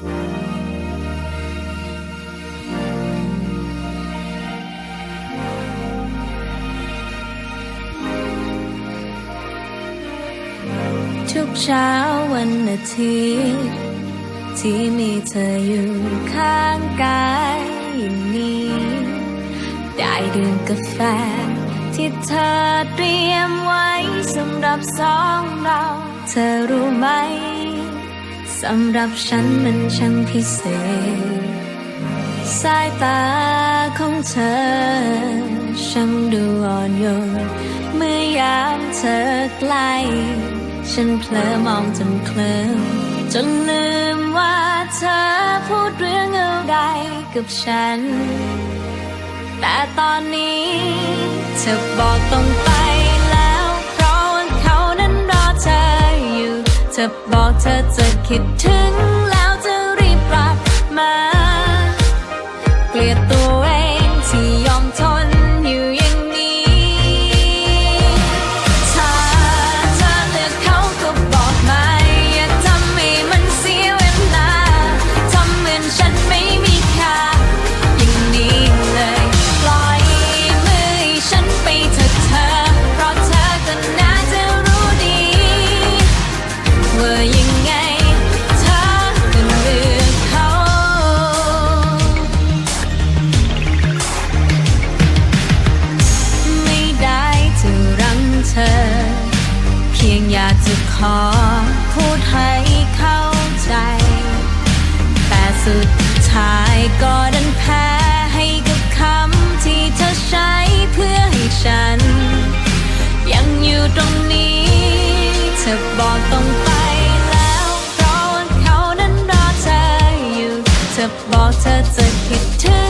ทุกเช้าวันอาทิตย์ที่มีเธออยู่ข้างกายอย่างนี้ ได้ดื่มกาแฟ ที่เธอเตรียมไว้สำหรับสองเรา เธอรู้ไหม สำหรับฉันมันช่างพิเศษ สายตาของเธอ ช่างดูอ่อนโยน เมื่อยามเธอใกล้ฉันเผลอมองจนเคลิ้มจนลืมว่าเธอพูดเรื่องอะไรกับฉัน แต่ตอนนี้เธอบอกตรง จะบอกเธอจะคิดถึงแล้วจะรีบกลับมา ขอพูดให้เข้าใจ แต่สุดท้ายก็ดันแพ้ให้กับคำที่เธอใช้เพื่อให้ฉัน ยังอยู่ตรงนี้ เธอบอกต้องไปแล้วเพราะเขานั้นรอเธออยู่ เธอบอกเธอจะคิดถึง